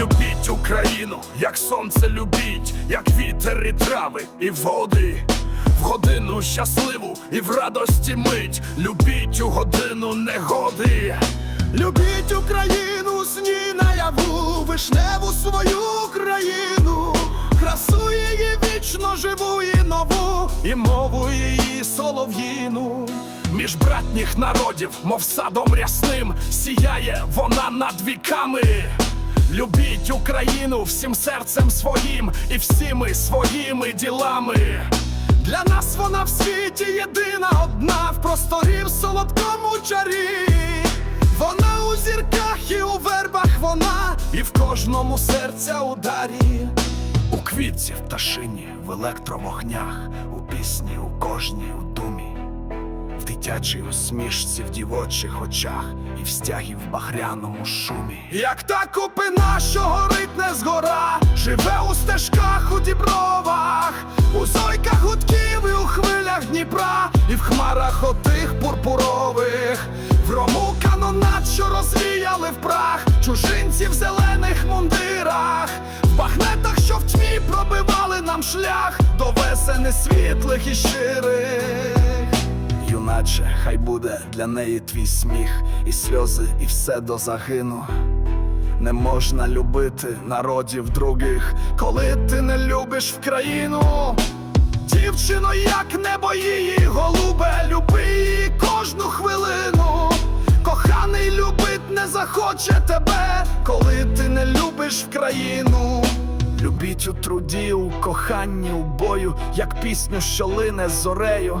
Любіть Україну, як сонце любіть, як вітер і трави, і води. В годину щасливу і в радості мить. Любіть у годину негоди. Любіть Україну, сні наяву, вишневу свою країну, красу її вічно живу і нову, і мову її солов'їну. Між братніх народів, мов садом рясним, сіяє вона над віками. Любіть Україну всім серцем своїм і всіми своїми ділами. Для нас вона в світі єдина одна в просторі в солодкому чарі. Вона у зірках і у вербах вона, і в кожному серця ударі. У квітці, в пташині, в електровогнях, у пісні, у кожній у думі, в дитячій усмішці, в дівочих очах і в стягі в багряному шумі. Як та купина, що горить не згора, живе у стежках у дібровах, у зойках гудків і у хвилях Дніпра, і в хмарах отих пурпурових, в рому канонат, що розвіяли в прах, чужинці в зелених мундирах, в бахнетах, що в тьмі пробивали нам шлях до весени світлих і щирих. Юначе, хай буде для неї твій сміх, і сльози, і все до загину. Не можна любити народів других, Коли ти не любиш в країну, дівчино, як небо її голубе, люби її кожну хвилину. Коханий любить не захоче тебе, коли ти не любиш в країну. любіть у труді, у коханні, у бою, як пісню, що лине зорею.